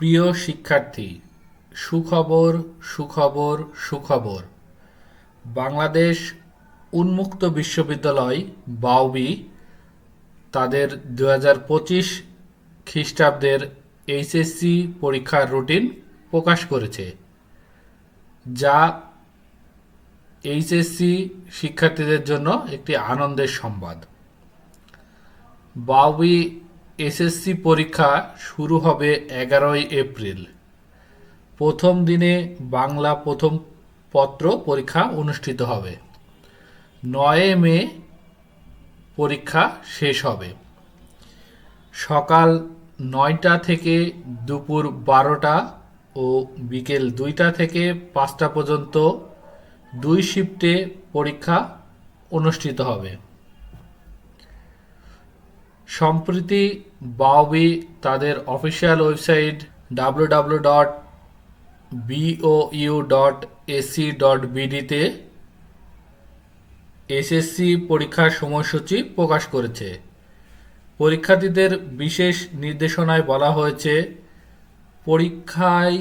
প্রিয় শিক্ষার্থী, সুখবর সুখবর সুখবর। বাংলাদেশ উন্মুক্ত বিশ্ববিদ্যালয়, বাউবি, তাদের দু হাজার পঁচিশ খ্রিস্টাব্দের এইচএসসি পরীক্ষার রুটিন প্রকাশ করেছে, যা এইচএসসি শিক্ষার্থীদের জন্য একটি আনন্দের সংবাদ। বাউবি এসএসসি পরীক্ষা শুরু হবে এগারোই এপ্রিল। প্রথম দিনে বাংলা প্রথম পত্র পরীক্ষা অনুষ্ঠিত হবে। নয় মে পরীক্ষা শেষ হবে। সকাল নয়টা থেকে দুপুর বারোটা ও বিকেল দুইটা থেকে পাঁচটা পর্যন্ত দুই শিফটে পরীক্ষা অনুষ্ঠিত হবে। সম্প্রতি বাওবি তাদের official website W W dot BOU dot AC dot বিডিতে SSC পরীক্ষার সময়সূচি প্রকাশ করেছে। পরীক্ষার্থীদের বিশেষ নির্দেশনায় বলা হয়েছে, পরীক্ষায়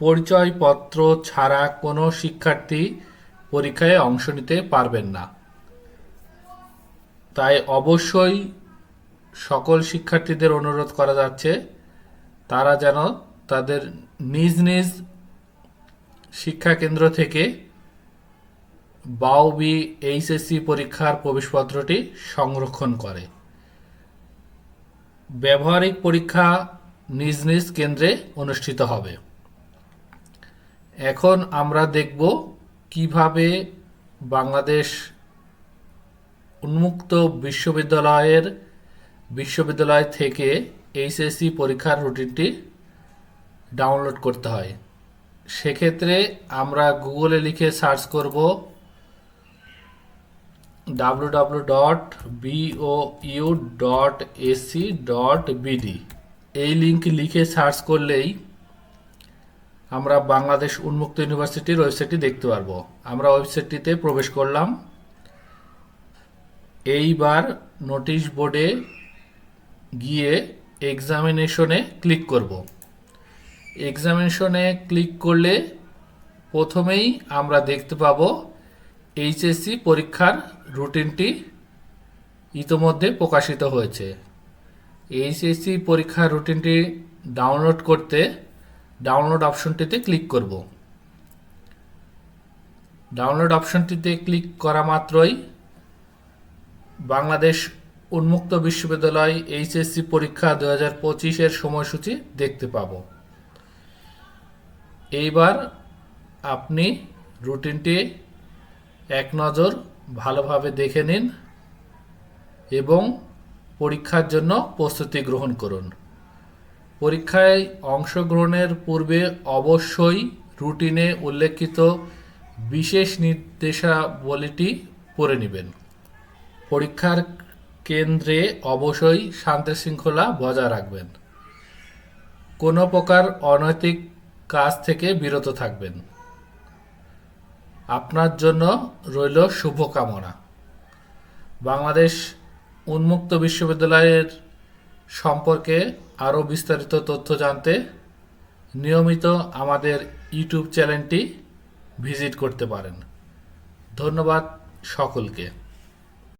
পরিচয়পত্র ছাড়া কোনো শিক্ষার্থী পরীক্ষায় অংশ নিতে পারবেন না। তাই অবশ্যই সকল শিক্ষার্থীদের অনুরোধ করা যাচ্ছে, তারা যেন তাদের নিজ নিজ শিক্ষাকেন্দ্র থেকে বাউবি এইচএসসি পরীক্ষার প্রবেশপত্রটি সংরক্ষণ করে। ব্যবহারিক পরীক্ষা নিজ নিজ কেন্দ্রে অনুষ্ঠিত হবে। এখন আমরা দেখব কীভাবে বাংলাদেশ উন্মুক্ত বিশ্ববিদ্যালয়ের বিশ্ববিদ্যালয় থেকে এইচএসসি পরীক্ষার রুটিনটি ডাউনলোড করতে হয়। সেক্ষেত্রে আমরা গুগলে লিখে সার্চ করব W W dot BO dot AC dot BD এই লিঙ্ক লিখে সার্চ করলেই আমরা বাংলাদেশ উন্মুক্ত ইউনিভার্সিটির ওয়েবসাইটটি দেখতে পারব। আমরা ওয়েবসাইটটিতে প্রবেশ করলাম। এইবার নোটিশ বোর্ডে গিয়ে এক্সামিনেশনে ক্লিক করব। এক্সামিনেশনে ক্লিক করলে প্রথমেই আমরা দেখতে পাবো এইচএসসি পরীক্ষার রুটিনটি ইতোমধ্যে প্রকাশিত হয়েছে। এইচএসসি পরীক্ষার রুটিনটি ডাউনলোড করতে ডাউনলোড অপশনটিতে ক্লিক করব। ডাউনলোড অপশনটিতে ক্লিক করা মাত্রই বাংলাদেশ উন্মুক্ত বিশ্ববিদ্যালয় এইচএসসি পরীক্ষা দু হাজার পঁচিশের সময়সূচি দেখতে পাবো। এইবার আপনি রুটিনটি এক নজর ভালোভাবে দেখে নিন এবং পরীক্ষার জন্য প্রস্তুতি গ্রহণ করুন। পরীক্ষায় অংশগ্রহণের পূর্বে অবশ্যই রুটিনে উল্লেখিত বিশেষ নির্দেশাবলীটি পড়ে নেবেন। পরীক্ষার কেন্দ্রে অবশ্যই শান্তি শৃঙ্খলা বজায় রাখবেন। কোনো প্রকার অনৈতিক কাজ থেকে বিরত থাকবেন। আপনার জন্য রইল শুভকামনা। বাংলাদেশ উন্মুক্ত বিশ্ববিদ্যালয়ের সম্পর্কে আরও বিস্তারিত তথ্য জানতে নিয়মিত আমাদের ইউটিউব চ্যানেলটি ভিজিট করতে পারেন। ধন্যবাদ সকলকে।